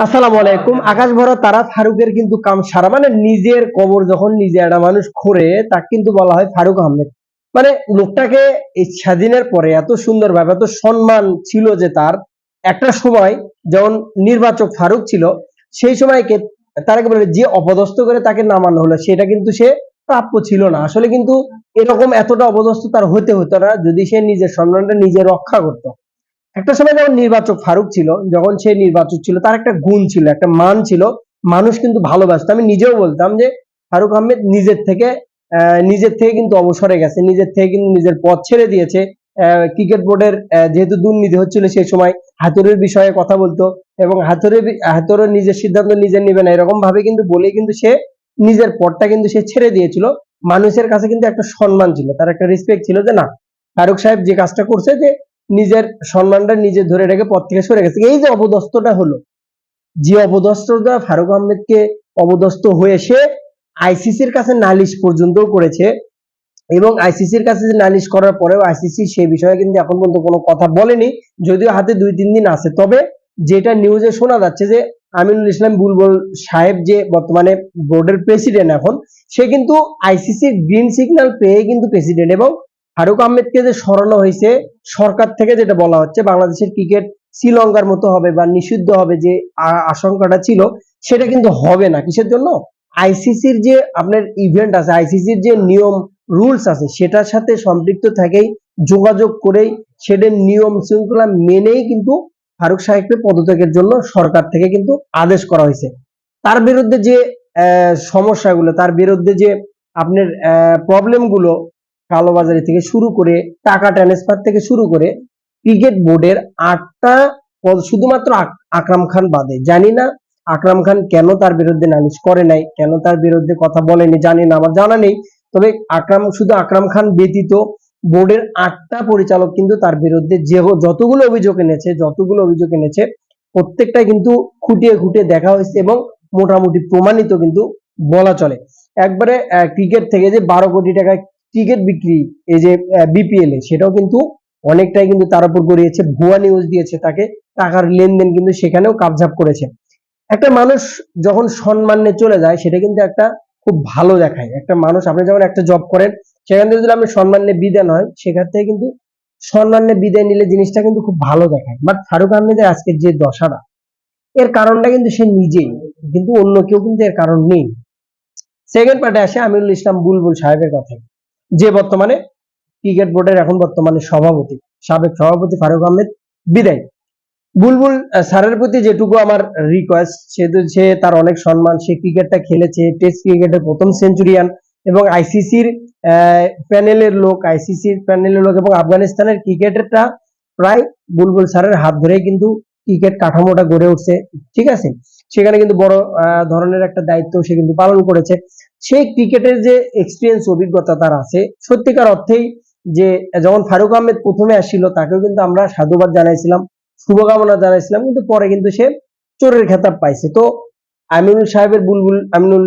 আসসালামু আলাইকুম। আকাশ ভরা তারা ফারুকের কিন্তু কাম সারা। মানে নিজের কবর যখন নিজে একটা মানুষ খোরে তাকে কিন্তু বলা হয় ফারুক আহমেদ। মানে লোকটাকে এই স্বাধীনের পরে এত সুন্দর ভাবে, এত সম্মান ছিল যে তার। একটা সময় যখন নির্বাচক ফারুক ছিল, সেই সময়কে তারাকে বলে যে অপদস্থ করে তাকে নামানো হলো, সেটা কিন্তু সে প্রাপ্য ছিল না। আসলে কিন্তু এরকম এতটা অপদস্থ তার হতে হতো না, যদি সে নিজের সম্মানটা নিজে রক্ষা করতো। একটা সময় যখন নির্বাচক ফারুক ছিল, যখন সে নির্বাচক ছিল, তার একটা গুণ ছিল, একটা মান ছিল, মানুষ কিন্তু ভালোবাসতো। আমি নিজেও বলতাম যে, ফারুক আহমেদ নিজের থেকে নিজের থেকে কিন্তু অবসরে গেছে, নিজের থেকে কিন্তু নিজের পথ ছেড়ে দিয়েছে। ক্রিকেট বোর্ডের যেহেতু দুর্নীতি হচ্ছিল সেই সময় হাতুরের বিষয়ে কথা বলতো এবং হাতুরের হাতুরের নিজের সিদ্ধান্ত নিজে নেবে না এরকম ভাবে কিন্তু বলে কিন্তু সে নিজের পথটা কিন্তু সে ছেড়ে দিয়েছিল। মানুষের কাছে কিন্তু একটা সম্মান ছিল, তার একটা রেসপেক্ট ছিল যে না, ফারুক সাহেব যে কাজটা করছে যে নিজের সম্মানটা নিজে ধরে রেখে পথ থেকে সরে গেছে। এই যে অপদস্থটা হলো, যে অপদস্থটা ফারুক আহমেদকে অপদস্থ হয়ে সে আইসিসির কাছে নালিশ পর্যন্ত করেছে এবং আইসিসির কাছে নালিশ করার পরেও আইসিসি সে বিষয়ে কিন্তু এখন পর্যন্ত কোনো কথা বলেনি, যদিও হাতে দুই তিন দিন আছে। তবে যেটা নিউজে শোনা যাচ্ছে যে আমিনুল ইসলাম বুলবুল সাহেব যে বর্তমানে বোর্ডের প্রেসিডেন্ট এখন, সে কিন্তু আইসিসির গ্রিন সিগন্যাল পেয়ে কিন্তু প্রেসিডেন্ট এবং ফারুক আহমেদকে যে সরানো হয়েছে, সরকার থেকে যেটা বলা হচ্ছে, বাংলাদেশের ক্রিকেট শ্রীলঙ্কার মতো হবে বা নিষিদ্ধ হবে যে আশঙ্কাটা ছিল, সেটা কিন্তু হবে না। কিসের জন্য? আইসিসির যে আপনার ইভেন্ট আছে, আইসিসির যে নিয়ম রুলস আছে, সেটার সাথে সম্পৃক্ত থেকেই যোগাযোগ করেই সেটার নিয়ম শৃঙ্খলা মেনেই কিন্তু ফারুক সাহেবকে পদত্যাগের জন্য সরকার থেকে কিন্তু আদেশ করা হয়েছে। তার বিরুদ্ধে যে সমস্যাগুলো, তার বিরুদ্ধে যে আপনার প্রবলেমগুলো কালোবাজারি থেকে শুরু করে টাকা ট্রান্সফার থেকে শুরু করে ক্রিকেট বোর্ডের আটটা শুধুমাত্র আকরাম খান বাদে। জানি না আকরাম খান কেন তার বিরুদ্ধে নালিশ করে নাই, কেন তার বিরুদ্ধে কথা বলেনি, জানি না, আমার জানা নেই। তবে আকরাম, শুধু আকরাম খান ব্যতীত বোর্ডের আটটা পরিচালক কিন্তু তার বিরুদ্ধে যে যতগুলো অভিযোগ এনেছে, যতগুলো অভিযোগ এনেছে, প্রত্যেকটাই কিন্তু খুঁটিয়ে খুঁটিয়ে দেখা হয়েছে এবং মোটামুটি প্রমাণিত কিন্তু বলা চলে। একবারে ক্রিকেট থেকে যে বারো কোটি টাকা টিকিট বিক্রি, এই যে বিপিএল এ, সেটাও কিন্তু অনেকটাই কিন্তু তার উপর গড়িয়েছে, ভুয়া নিউজ দিয়েছে তাকে, টাকার লেনদেন কিন্তু সেখানেও কাবজাব করেছে। একটা মানুষ যখন সম্মান নিয়ে চলে যায়, সেটা কিন্তু একটা খুব ভালো দেখায়। একটা মানুষ, আপনি যখন একটা জব করেন, সেখান থেকে যদি আপনি সম্মান নিয়ে বিদায় হয় সেখান থেকে কিন্তু সম্মান নিয়ে বিদায় নিলে জিনিসটা কিন্তু খুব ভালো দেখায়। বাট ফারুক আহমেদের আজকের যে দশাটা এর কারণটা কিন্তু সে নিজেই, কিন্তু অন্য কেউ কিন্তু এর কারণ নেই। সেকেন্ড পার্টে আসে আমিরুল ইসলাম বুলবুল সাহেবের কথা যে বর্তমানে ক্রিকেট বোর্ডের এখন বর্তমানে সভাপতি, সাবেক সভাপতি ফারুক আহমেদ বিদায়। বুলবুল স্যারের প্রতি যেটুকু আমার রিকোয়েস্ট সে তার অনেক সম্মান, সে ক্রিকেটটা খেলেছে টেস্ট ক্রিকেটের প্রথম সেঞ্চুরিয়ান এবং আইসিসির প্যানেলের লোক আইসিসির প্যানেলের লোক এবং আফগানিস্তানের ক্রিকেটেরটা প্রায় বুলবুল স্যারের হাত ধরেই কিন্তু ক্রিকেট কাঠামোটা গড়ে উঠছে, ঠিক আছে? সেখানে কিন্তু বড় ধরনের একটা দায়িত্ব সে কিন্তু পালন করেছে। সেই ক্রিকেটের যে এক্সপিরিয়েন্স অভিজ্ঞতা তার আছে। সত্যিকার অর্থেই যে, যখন ফারুক আহমেদ প্রথমে আসছিল, তাকেও কিন্তু আমরা সাধুবাদ জানাইছিলাম, শুভকামনা জানাইছিলাম, কিন্তু পরে কিন্তু সে চোরের খেতাব পাইছে। তো আমিনুল সাহেবের বুলবুল, আমিনুল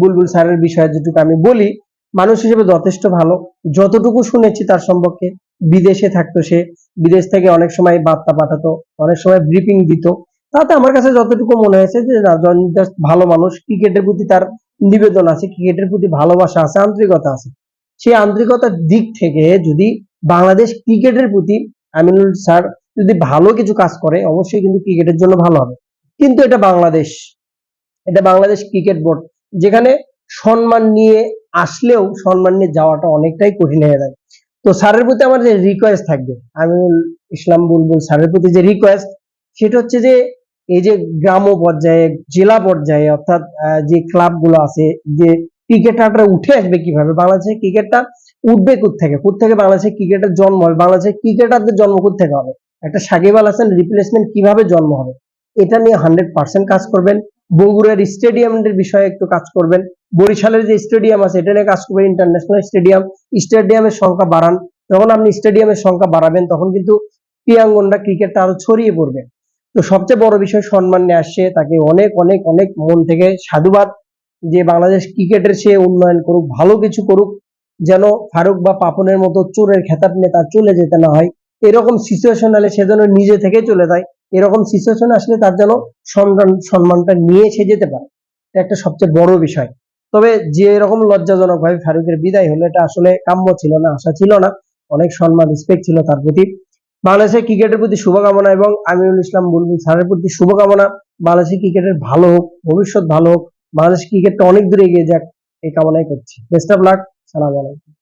বুলবুল স্যারের বিষয়ে যেটুকু আমি বলি, মানুষ হিসেবে যথেষ্ট ভালো। যতটুকু শুনেছি তার সম্পর্কে, বিদেশে থাকতো সে, বিদেশ থেকে অনেক সময় বার্তা পাঠাতো, অনেক সময় ব্রিফিং দিত। তাতে আমার কাছে যতটুকু মনে হয়েছে যে ভালো মানুষ, ক্রিকেটের প্রতি তার নিবেদন আছে, ক্রিকেটের প্রতি ভালোবাসা আছে, আন্তরিকতা আছে। সেই আন্তরিকতার দিক থেকে যদি বাংলাদেশ ক্রিকেটের প্রতি আমিনুল স্যার যদি ভালো কিছু কাজ করে, অবশ্যই কিন্তু ক্রিকেটের জন্য ভালো হবে। কিন্তু এটা বাংলাদেশ এটা বাংলাদেশ ক্রিকেট বোর্ড, যেখানে সম্মান নিয়ে আসলেও সম্মান নিয়ে যাওয়াটা অনেকটাই কঠিন হয়ে যায়। তো স্যারের প্রতি আমার যে রিকোয়েস্ট থাকবে, আমিনুল ইসলাম বুলবুল স্যারের প্রতি যে রিকোয়েস্ট সেটা হচ্ছে যে এই যে গ্রাম পর্যায়ে, জেলা পর্যায়ে অর্থাৎ যে ক্লাবগুলো আছে, যে ক্রিকেটাররা উঠে আসবে কীভাবে? বাংলাদেশের ক্রিকেটটা উঠবে থেকে থেকে বাংলাদেশের ক্রিকেটের জন্ম হবে? বাংলাদেশের ক্রিকেটারদের জন্ম থেকে হবে? একটা সাকিব আল হাসান রিপ্লেসমেন্ট কীভাবে জন্ম হবে? এটা নিয়ে হান্ড্রেড পার্সেন্ট কাজ করবেন। বগুড়ার স্টেডিয়ামের বিষয়ে একটু কাজ করবেন। বরিশালের যে স্টেডিয়াম আছে, এটা নিয়ে কাজ করবেন। ইন্টারন্যাশনাল স্টেডিয়াম স্টেডিয়ামের সংখ্যা বাড়ান। যখন আপনি স্টেডিয়ামের সংখ্যা বাড়াবেন, তখন কিন্তু ক্রিয়াঙ্গনটা ক্রিকেটটা আরও ছড়িয়ে পড়বে। তো সবচেয়ে বড় বিষয় সম্মান নিয়ে আসছে তাকে অনেক অনেক অনেক মন থেকে সাধুবাদ যে বাংলাদেশ ক্রিকেটের সে উন্নয়ন করুক, ভালো কিছু করুক, যেন ফারুক বা পাপনের মতো চোরের খেতাব নিয়ে তার চলে যেতে না হয়। এরকম সিচুয়েশন হলে সে যেন নিজে থেকে চলে যায়। এরকম সিচুয়েশন আসলে তার যেন সম্মান, সম্মানটা নিয়ে সে যেতে পারে। এটা একটা সবচেয়ে বড় বিষয়। তবে যে এরকম লজ্জাজনক ভাবে ফারুকের বিদায় হলো, এটা আসলে কাম্য ছিল না, আশা ছিল না। অনেক সম্মান রেসপেক্ট ছিল তার প্রতি। বাংলাদেশের ক্রিকেটের প্রতি শুভকামনা এবং আমিরুল ইসলাম বুলবুল স্যারের প্রতি শুভকামনা। বাংলাদেশের ক্রিকেটের ভালো হোক, ভবিষ্যৎ ভালো হোক, বাংলাদেশ ক্রিকেটটা অনেক দূরে এগিয়ে যাক এই কামনাই করছি। বেস্ট অফ লাক সালাম আলাইকুম।